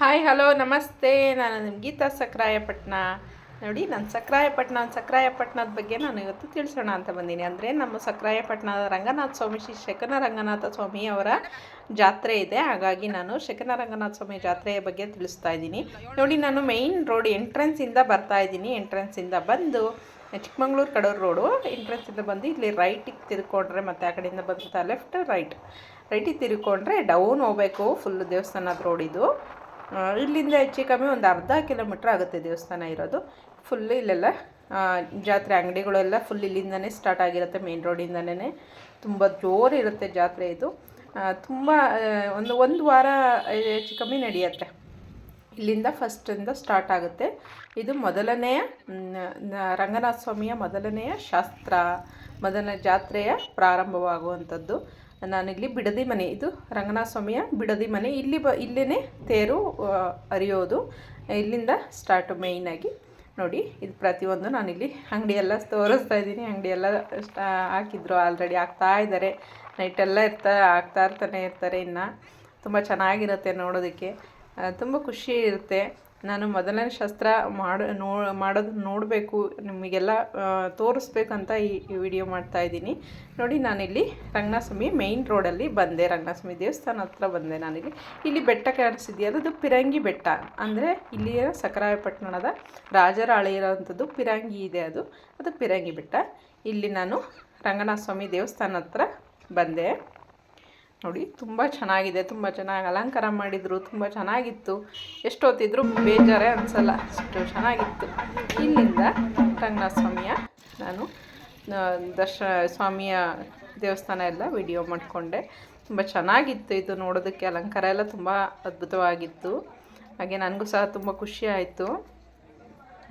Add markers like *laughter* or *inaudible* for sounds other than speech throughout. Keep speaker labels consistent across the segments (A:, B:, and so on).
A: Hi hello ನಮಸ್ತೆ. ನಾನು ನಿಮ್ಮ ಗೀತಾ ಸಕ್ರಾಯಪಟ್ಟಣ ನೋಡಿ, ನಾನು ಸಕ್ರಾಯಪಟ್ಟಣ ಸಕ್ರಾಯಪಟ್ಟಣದ ಬಗ್ಗೆ ನಾನು ಇವತ್ತು ತಿಳಿಸೋಣ ಅಂತ ಬಂದೀನಿ. ಅಂದರೆ ನಮ್ಮ ಸಕ್ರಾಯಪಟ್ಟಣದ ರಂಗನಾಥ ಸ್ವಾಮಿ, ಶ್ರೀ ಶಕನ ರಂಗನಾಥ ಸ್ವಾಮಿ ಅವರ ಜಾತ್ರೆ ಇದೆ. ಹಾಗಾಗಿ ನಾನು ಶಕನ ರಂಗನಾಥ ಸ್ವಾಮಿ ಜಾತ್ರೆಯ ಬಗ್ಗೆ ತಿಳಿಸ್ತಾ ಇದ್ದೀನಿ. ನೋಡಿ, ನಾನು ಮೈನ್ ರೋಡ್ ಎಂಟ್ರೆನ್ಸಿಂದ ಬರ್ತಾ ಇದ್ದೀನಿ. ಎಂಟ್ರೆನ್ಸಿಂದ ಬಂದು, ಚಿಕ್ಕಮಂಗ್ಳೂರು ಕಡೂರು ರೋಡು ಎಂಟ್ರೆನ್ಸಿಂದ ಬಂದು ಇಲ್ಲಿ ರೈಟಿಗೆ ತಿರ್ಕೊಂಡ್ರೆ ಮತ್ತು ಆ ಕಡೆಯಿಂದ ಬಂದ ಲೆಫ್ಟ್ ರೈಟ್ ರೈಟಿಗೆ ತಿರ್ಕೊಂಡ್ರೆ ಡೌನ್ ಹೋಗಬೇಕು. ಫುಲ್ ದೇವಸ್ಥಾನದ ರೋಡ್ ಇದು. ಇಲ್ಲಿಂದ ಹೆಚ್ಚು ಕಮ್ಮಿ ಒಂದು ಅರ್ಧ ಕಿಲೋಮೀಟ್ರ್ ಆಗುತ್ತೆ ದೇವಸ್ಥಾನ ಇರೋದು. ಫುಲ್ ಇಲ್ಲೆಲ್ಲ ಜಾತ್ರೆ ಅಂಗಡಿಗಳೆಲ್ಲ ಫುಲ್ ಇಲ್ಲಿಂದನೇ ಸ್ಟಾರ್ಟ್ ಆಗಿರುತ್ತೆ ಮೇನ್ ರೋಡಿಂದನೇ ತುಂಬ ಜೋರು ಇರುತ್ತೆ ಜಾತ್ರೆ ಇದು. ತುಂಬ ಒಂದು ಒಂದು ವಾರ ಹೆಚ್ಚು ಕಮ್ಮಿ ನಡೆಯುತ್ತೆ. ಇಲ್ಲಿಂದ ಫಸ್ಟಿಂದ ಸ್ಟಾರ್ಟ್ ಆಗುತ್ತೆ. ಇದು ಮೊದಲನೆಯ ರಂಗನಾಥ ಸ್ವಾಮಿಯ ಮೊದಲನೆಯ ಶಾಸ್ತ್ರ, ಮೊದಲನೇ ಜಾತ್ರೆಯ ಪ್ರಾರಂಭವಾಗುವಂಥದ್ದು. ನಾನಿಲ್ಲಿ ಬಿಡದಿ ಮನೆ. ಇದು ರಂಗನಾಥ ಸ್ವಾಮಿಯ ಬಿಡದಿ ಮನೆ. ಇಲ್ಲಿ ಬ ಇಲ್ಲೇ ತೇರು ಅರಿಯೋದು. ಇಲ್ಲಿಂದ ಸ್ಟಾರ್ಟು ಮೇಯ್ನಾಗಿ ನೋಡಿ, ಇದು ಪ್ರತಿಯೊಂದು ನಾನಿಲ್ಲಿ ಅಂಗಡಿಯೆಲ್ಲ ತೋರಿಸ್ತಾ ಇದ್ದೀನಿ. ಅಂಗಡಿಯೆಲ್ಲ ಸ್ಟಾ ಹಾಕಿದ್ರು. ಆಲ್ರೆಡಿ ಹಾಕ್ತಾ ಇದ್ದಾರೆ. ನೈಟೆಲ್ಲ ಇರ್ತಾ, ಹಾಕ್ತಾ ಇರ್ತಾನೆ ಇರ್ತಾರೆ ಇನ್ನು. ತುಂಬ ಚೆನ್ನಾಗಿರುತ್ತೆ ನೋಡೋದಕ್ಕೆ. ತುಂಬ ಖುಷಿ ಇರುತ್ತೆ. ನಾನು ಮೊದಲನೇ ಶಸ್ತ್ರ ಮಾಡ ನೋ ಮಾಡೋದು ನೋಡಬೇಕು, ನಿಮಗೆಲ್ಲ ತೋರಿಸ್ಬೇಕಂತ ಈ ವಿಡಿಯೋ ಮಾಡ್ತಾ ಇದ್ದೀನಿ. ನೋಡಿ, ನಾನಿಲ್ಲಿ ರಂಗನಾಥಸ್ವಾಮಿ ಮೇಯ್ನ್ ರೋಡಲ್ಲಿ ಬಂದೆ. ರಂಗನಾಥಸ್ವಾಮಿ ದೇವಸ್ಥಾನ ಹತ್ರ ಬಂದೆ ನಾನಿಲ್ಲಿ. ಇಲ್ಲಿ ಬೆಟ್ಟ ಕಾಣಿಸಿದೆಯಲ್ಲ ಅದು ಪಿರಂಗಿ ಬೆಟ್ಟ. ಅಂದರೆ ಇಲ್ಲಿಯ ಸಕರಾಯಪಟ್ಟಣದ ರಾಜರ ಹಳೆ ಇರೋವಂಥದ್ದು ಪಿರಂಗಿ ಇದೆ ಅದು. ಅದು ಪಿರಂಗಿ ಬೆಟ್ಟ. ಇಲ್ಲಿ ನಾನು ರಂಗನಾಥ ಸ್ವಾಮಿ ದೇವಸ್ಥಾನ ಹತ್ರ ಬಂದೆ. ನೋಡಿ, ತುಂಬ ಚೆನ್ನಾಗಿದೆ, ತುಂಬ ಚೆನ್ನಾಗಿ ಅಲಂಕಾರ ಮಾಡಿದರು, ತುಂಬ ಚೆನ್ನಾಗಿತ್ತು. ಎಷ್ಟೊತ್ತಿದ್ರು ಬೇಜಾರೇ ಅನಿಸಲ್ಲ, ಅಷ್ಟು ಚೆನ್ನಾಗಿತ್ತು. ಇಲ್ಲಿಂದ ರಂಗನಾಥ ಸ್ವಾಮಿಯ ನಾನು ದರ್ಶ, ಸ್ವಾಮಿಯ ದೇವಸ್ಥಾನ ಎಲ್ಲ ವಿಡಿಯೋ ಮಾಡಿಕೊಂಡೆ. ತುಂಬ ಚೆನ್ನಾಗಿತ್ತು ಇದು ನೋಡೋದಕ್ಕೆ, ಅಲಂಕಾರ ಎಲ್ಲ ತುಂಬ ಅದ್ಭುತವಾಗಿತ್ತು. ಹಾಗೆ ನನಗೂ ಸಹ ತುಂಬ ಖುಷಿ ಆಯಿತು.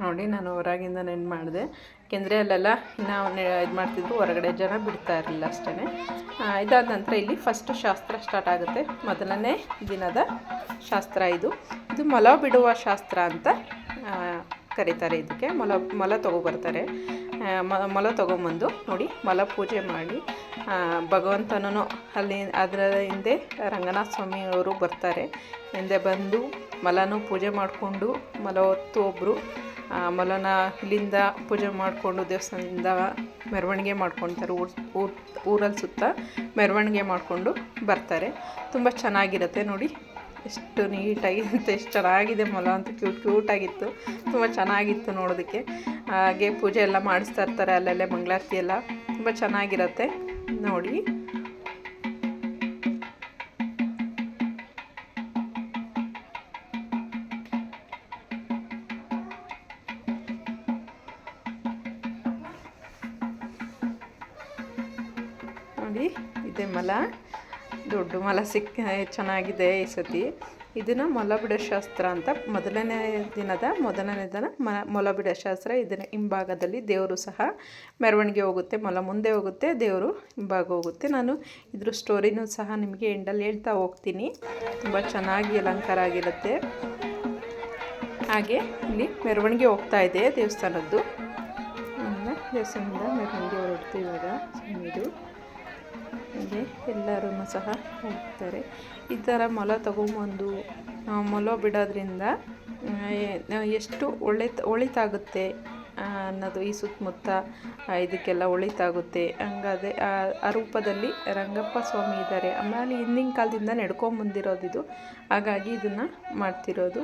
A: ನೋಡಿ, ನಾನು ಹೊರಗಿಂದ ನೆನ್ ಮಾಡಿದೆ ಯಾಕೆಂದರೆ ಅಲ್ಲೆಲ್ಲ ಇನ್ನು ಇದು ಮಾಡ್ತಿದ್ರು, ಹೊರಗಡೆ ಜನ ಬಿಡ್ತಾ ಇರಲಿಲ್ಲ ಅಷ್ಟೇ ಇದಾದ ನಂತರ ಇಲ್ಲಿ ಫಸ್ಟ್ ಶಾಸ್ತ್ರ ಸ್ಟಾರ್ಟ್ ಆಗುತ್ತೆ. ಮೊದಲನೇ ದಿನದ ಶಾಸ್ತ್ರ ಇದು. ಇದು ಮೊಲ ಬಿಡುವ ಶಾಸ್ತ್ರ ಅಂತ ಕರೀತಾರೆ ಇದಕ್ಕೆ. ಮೊಲ ಮೊಲ ತೊಗೊಬರ್ತಾರೆ. ಮೊಲ ತೊಗೊಂಬಂದು ನೋಡಿ, ಮೊಲ ಪೂಜೆ ಮಾಡಿ ಭಗವಂತನೂ ಅಲ್ಲಿ, ಅದರ ಹಿಂದೆ ರಂಗನಾಥ ಸ್ವಾಮಿಯವರು ಬರ್ತಾರೆ. ಹಿಂದೆ ಬಂದು ಮೊಲನೂ ಪೂಜೆ ಮಾಡಿಕೊಂಡು, ಮೊಲ ಹೊತ್ತು ಒಬ್ಬರು ಮೊಲನ, ಇಲ್ಲಿಂದ ಪೂಜೆ ಮಾಡಿಕೊಂಡು ದೇವಸ್ಥಾನದಿಂದ ಮೆರವಣಿಗೆ ಮಾಡ್ಕೊತಾರೆ. ಊರ್ ಊರ್ ಊರಲ್ಲಿ ಸುತ್ತ ಮೆರವಣಿಗೆ ಮಾಡಿಕೊಂಡು ಬರ್ತಾರೆ. ತುಂಬ ಚೆನ್ನಾಗಿರುತ್ತೆ ನೋಡಿ. ಎಷ್ಟು ನೀಟಾಗಿ ಅಂತ *laughs* ಎಷ್ಟು ಚೆನ್ನಾಗಿದೆ ಮೊಲ ಅಂತ ಕ್ಯೂಟ್ ಕ್ಯೂಟಾಗಿತ್ತು. ತುಂಬ ಚೆನ್ನಾಗಿತ್ತು ನೋಡೋದಕ್ಕೆ. ಹಾಗೆ ಪೂಜೆ ಎಲ್ಲ ಮಾಡಿಸ್ತಾ ಇರ್ತಾರೆ ಅಲ್ಲಲ್ಲೇ ಮಂಗಳಾರತಿ ಎಲ್ಲ. ತುಂಬ ಚೆನ್ನಾಗಿರುತ್ತೆ ನೋಡಿ. ನೋಡಿ ಇದೆ ಮಲ. ದೊಡ್ಡ ಮಲ ಸಿಕ್ಕ ಚೆನ್ನಾಗಿದೆ ಈ ಸತಿ. ಇದನ್ನು ಮೊಲಬಿಡ ಶಾಸ್ತ್ರ ಅಂತ ಮೊದಲನೇ ದಿನದ ಮೊದಲನೇ ದಿನ ಮ ಮೊಲಬಿಡ ಶಾಸ್ತ್ರ. ಇದನ್ನು ಹಿಂಭಾಗದಲ್ಲಿ ದೇವರು ಸಹ ಮೆರವಣಿಗೆ ಹೋಗುತ್ತೆ. ಮೊಲ ಮುಂದೆ ಹೋಗುತ್ತೆ, ದೇವರು ಹಿಂಭಾಗ ಹೋಗುತ್ತೆ. ನಾನು ಇದ್ರ ಸ್ಟೋರಿನೂ ಸಹ ನಿಮಗೆ ಎಂಡಲ್ಲಿ ಹೇಳ್ತಾ ಹೋಗ್ತೀನಿ. ತುಂಬ ಚೆನ್ನಾಗಿ ಅಲಂಕಾರ ಆಗಿರುತ್ತೆ. ಹಾಗೆ ಇಲ್ಲಿ ಮೆರವಣಿಗೆ ಹೋಗ್ತಾ ಇದೆ ದೇವಸ್ಥಾನದ್ದು. ದೇವಸ್ಥಾನದ ಮೆರವಣಿಗೆ ಹೊರಡ್ತು ಇವಾಗ. ಸ್ವಾಮಿದು ಹಾಗೆ ಎಲ್ಲರೂ ಸಹ ಹೋಗ್ತಾರೆ. ಈ ಥರ ಮೊಲ ತಗೊಂಬಂದು ಮೊಲ ಬಿಡೋದ್ರಿಂದ ಎಷ್ಟು ಒಳ್ಳೆ, ಒಳಿತಾಗುತ್ತೆ ಅನ್ನೋದು ಈ ಸುತ್ತಮುತ್ತ ಇದಕ್ಕೆಲ್ಲ ಒಳಿತಾಗುತ್ತೆ. ಹಂಗಾದ್ರೆ, ಆ ರೂಪದಲ್ಲಿ ರಂಗಪ್ಪ ಸ್ವಾಮಿ ಇದ್ದಾರೆ. ಆಮೇಲೆ ಹಿಂದಿನ ಕಾಲದಿಂದ ನಡ್ಕೊಂಬಂದಿರೋದು ಇದು. ಹಾಗಾಗಿ ಇದನ್ನು ಮಾಡ್ತಿರೋದು.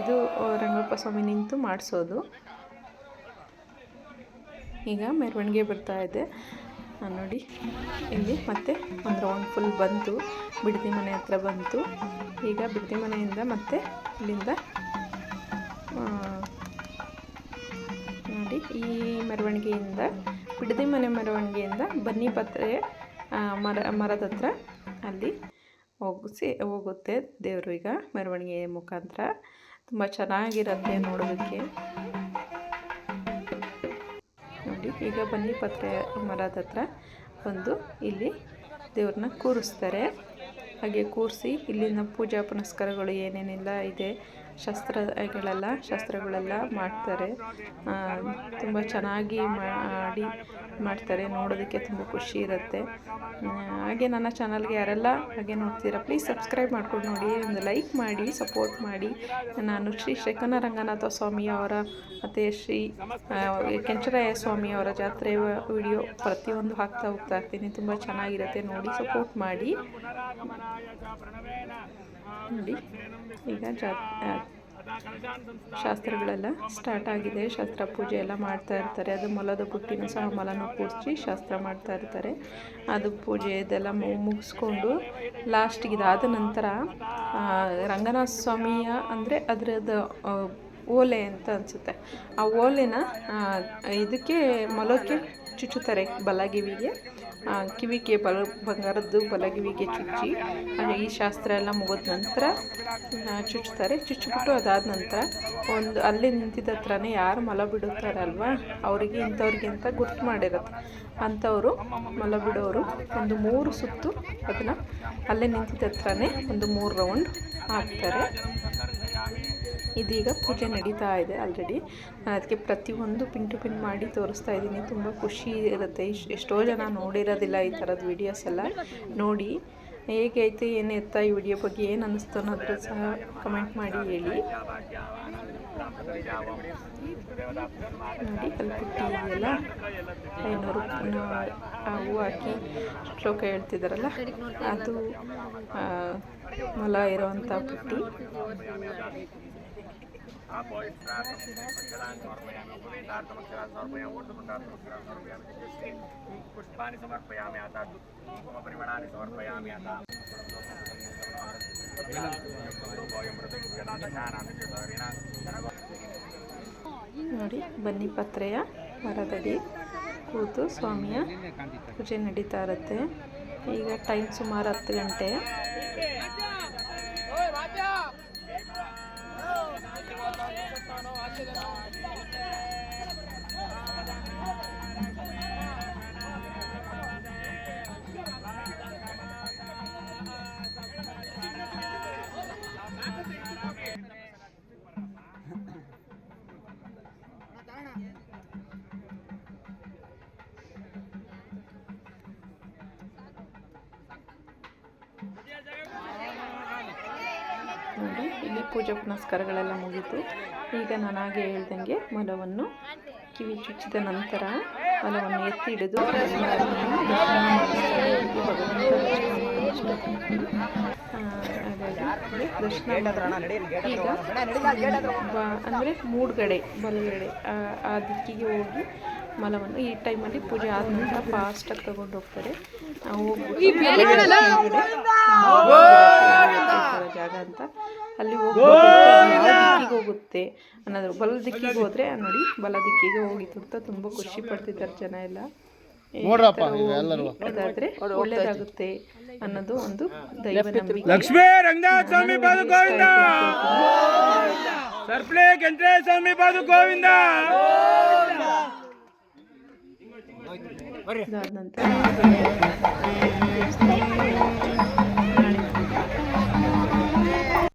A: ಇದು ರಂಗಪ್ಪ ಸ್ವಾಮಿ ನಿಂತು ಮಾಡಿಸೋದು. ಈಗ ಮೆರವಣಿಗೆ ಬರ್ತಾ ಇದೆ. ನೋಡಿ. ಇಲ್ಲಿ ಮತ್ತೆ ಒಂದು ರೌಂಡ್ ಫುಲ್ ಬಂತು. ಬಿಡದಿ ಮನೆ ಹತ್ರ ಬಂತು. ಈಗ ಬಿಡದಿ ಮನೆಯಿಂದ ಮತ್ತೆ ಇಲ್ಲಿಂದ ನೋಡಿ, ಈ ಮೆರವಣಿಗೆಯಿಂದ, ಬಿಡದಿ ಮನೆ ಮೆರವಣಿಗೆಯಿಂದ ಬನ್ನಿ ಪತ್ರೆ ಮರ, ಮರದ ಹತ್ರ ಅಲ್ಲಿ ಹೋಗಿಸಿ, ಹೋಗುತ್ತೆ ದೇವರು ಈಗ ಮೆರವಣಿಗೆ ಮುಖಾಂತರ. ತುಂಬ ಚೆನ್ನಾಗಿರುತ್ತೆ ನೋಡೋದಕ್ಕೆ. ನೋಡಿ, ಈಗ ಬನ್ನಿ ಪತ್ರೆ ಮರದ ಹತ್ರ. ಬಂದು ಇಲ್ಲಿ ದೇವ್ರನ್ನ ಕೂರಿಸ್ತಾರೆ. ಹಾಗೆ ಕೂರಿಸಿ ಇಲ್ಲಿನ ಪೂಜಾ ಪುನಸ್ಕಾರಗಳು ಏನೇನೆಲ್ಲ ಇದೆ ಶಸ್ತ್ರಗಳೆಲ್ಲ ಶಸ್ತ್ರಗಳೆಲ್ಲ ಮಾಡ್ತಾರೆ. ತುಂಬ ಚೆನ್ನಾಗಿ ಮಾಡಿ ಮಾಡ್ತಾರೆ. ನೋಡೋದಕ್ಕೆ ತುಂಬ ಖುಷಿ ಇರುತ್ತೆ. ಹಾಗೆ ನನ್ನ ಚಾನಲ್ಗೆ ಯಾರೆಲ್ಲ ಹಾಗೆ ನೋಡ್ತೀರಾ ಪ್ಲೀಸ್ ಸಬ್ಸ್ಕ್ರೈಬ್ ಮಾಡ್ಕೊಂಡು ನೋಡಿ. ಒಂದು ಲೈಕ್ ಮಾಡಿ ಸಪೋರ್ಟ್ ಮಾಡಿ. ನಾನು ಶ್ರೀ ಶ್ರೀಕನ ರಂಗನಾಥ ಸ್ವಾಮಿ ಅವರ ಮತ್ತು ಶ್ರೀ ಕೆಂಚರಾಯ ಸ್ವಾಮಿ ಅವರ ಜಾತ್ರೆ ವಿಡಿಯೋ ಪ್ರತಿಯೊಂದು ಹಾಕ್ತಾ ಹೋಗ್ತಾ ಇರ್ತೀನಿ. ತುಂಬ ಚೆನ್ನಾಗಿರುತ್ತೆ ನೋಡಿ ಸಪೋರ್ಟ್ ಮಾಡಿ. ನೋಡಿ. ಈಗ ಜಾ ಶಾಸ್ತ್ರಗಳೆಲ್ಲ ಸ್ಟಾರ್ಟ್ ಆಗಿದೆ. ಶಾಸ್ತ್ರ ಪೂಜೆ ಎಲ್ಲ ಮಾಡ್ತಾ ಇರ್ತಾರೆ. ಅದು ಮೊಲದ ಬುಟ್ಟಿನೂ ಸಹ ಮೊಲನ ಕೂರಿಸಿ ಶಾಸ್ತ್ರ ಮಾಡ್ತಾ ಇರ್ತಾರೆ. ಅದು ಪೂಜೆ ಇದೆಲ್ಲ ಮುಗಿಸ್ಕೊಂಡು ಲಾಸ್ಟಿಗೆ ಇದಾದ ನಂತರ ರಂಗನಾಥ ಸ್ವಾಮಿಯ ಅಂದರೆ ಅದರದ್ದು ಓಲೆ ಅಂತ ಅನಿಸುತ್ತೆ. ಆ ಓಲೆನ ಇದಕ್ಕೆ ಮೊಲಕ್ಕೆ ಚುಚ್ಚುತ್ತಾರೆ ಬಲಗಿವಿಗೆ. ಕಿವಿಗೆ ಬಲ ಬಂಗಾರದ್ದು ಬಲಗಿವಿಗೆ ಚುಚ್ಚಿ. ಈ ಶಾಸ್ತ್ರ ಎಲ್ಲ ಮುಗಿದ ನಂತರ ಚುಚ್ಚುತ್ತಾರೆ. ಚುಚ್ಚಿಬಿಟ್ಟು ಅದಾದ ನಂತರ ಒಂದು ಅಲ್ಲೇ ನಿಂತಿದ್ದ ಹತ್ರನೇ ಯಾರು ಮಲ ಬಿಡುತ್ತಾರಲ್ವಾ? ಅವರಿಗೆ ಇಂಥವ್ರಿಗೆ ಅಂತ ಗುರ್ತು ಮಾಡಿರತ್ತೆ. ಅಂಥವರು ಮಲ ಬಿಡೋರು. ಒಂದು ಮೂರು ಸುತ್ತು ಅದನ್ನು ಅಲ್ಲೇ ನಿಂತಿದ್ದ ಹತ್ರನೇ ಒಂದು ಮೂರು ರೌಂಡ್ ಹಾಕ್ತಾರೆ. ಇದೀಗ ಪೂಜೆ ನಡೀತಾ ಇದೆ ಆಲ್ರೆಡಿ ಅದಕ್ಕೆ ಪ್ರತಿಯೊಂದು ಪಿನ್ ಟು ಪಿನ್ ಮಾಡಿ ತೋರಿಸ್ತಾ ಇದ್ದೀನಿ. ತುಂಬ ಖುಷಿ ಇರುತ್ತೆ. ಎಷ್ಟೋ ಜನ ನೋಡಿರೋದಿಲ್ಲ ಈ ಥರದ ವೀಡಿಯೋಸ್ ಎಲ್ಲ. ನೋಡಿ, ಹೇಗೆ ಐತೆ, ಏನು ಎತ್ತ ಈ ವಿಡಿಯೋ ಬಗ್ಗೆ ಏನು ಅನ್ನಿಸ್ತು ಅನ್ನೋದ್ರ ಸಹ ಕಮೆಂಟ್ ಮಾಡಿ ಹೇಳಿ. ನೋಡಿ ಅಲ್ಲಿ ಎಲ್ಲ ಐನೂರು ಹೂವು ಹಾಕಿ ಶ್ಲೋಕ ಹೇಳ್ತಿದ್ದಾರಲ್ಲ ಅದು ಮೊಲ ಇರೋವಂಥ ಪುಟ್ಟಿ. ನೋಡಿ ಬನ್ನಿ ಪತ್ರೆಯ ಮರದಡಿ. ಕೂತು ಸ್ವಾಮಿಯ ಪೂಜೆ ನಡೀತಾ ಇರುತ್ತೆ. ಈಗ ಟೈಮ್ ಸುಮಾರು ಹತ್ತು ಗಂಟೆ. ನೋಡಿ ಇಲ್ಲಿ ಪೂಜೆ ಪುನಸ್ಕಾರಗಳೆಲ್ಲ ಮುಗೀತು. ಈಗ ನಾನು ಹಾಗೆ ಹೇಳ್ದಂಗೆ ಮೊಲವನ್ನು ಕಿವಿ ಚುಚ್ಚಿದ ನಂತರ ಮೊಲವನ್ನು ಎತ್ತಿ ಹಿಡಿದು ಅಂದರೆ ಮೂಡ್ಗಡೆ ಬಲಗಡೆ ಆ, ದಿಕ್ಕಿಗೆ ಹೋಗಿ ಮಲವನ್ನು ಈ ಟೈಮಲ್ಲಿ ಪೂಜೆ ಆದ ನಂತರ ಫಾಸ್ಟಾಗಿ ತಗೊಂಡು ಹೋಗ್ತಾರೆ ಹೋಗ್ಬಿಟ್ಟು ಹೋಗುತ್ತೆ ಅನ್ನೋದ್ರ ಬಲ ದಿಕ್ಕಿಗೆ ಹೋದ್ರೆ ನೋಡಿ ಬಲ ದಿಕ್ಕಿಗೆ ಹೋಗಿತ್ತು ಅಂತ ತುಂಬ ಖುಷಿ ಪಡ್ತಿದ್ದಾರೆ ಜನ ಎಲ್ಲ. ಈ ಥರ ಹೋಗಿ ಅದಾದ್ರೆ ಒಳ್ಳೇದಾಗುತ್ತೆ ಅನ್ನೋದು ಒಂದು ದೈವ ನಂಬಿಕೆ.
B: ಲಕ್ಷ್ಮೀ ರಂಗನಾಥ ಸ್ವಾಮಿ ಪಾದ ಗೋವಿಂದ! ಸರ್ಪ್ಲೆ ಸ್ವಾಮಿ ಪಾದ ಗೋವಿಂದ!
A: ಅದಾದ ನಂತರ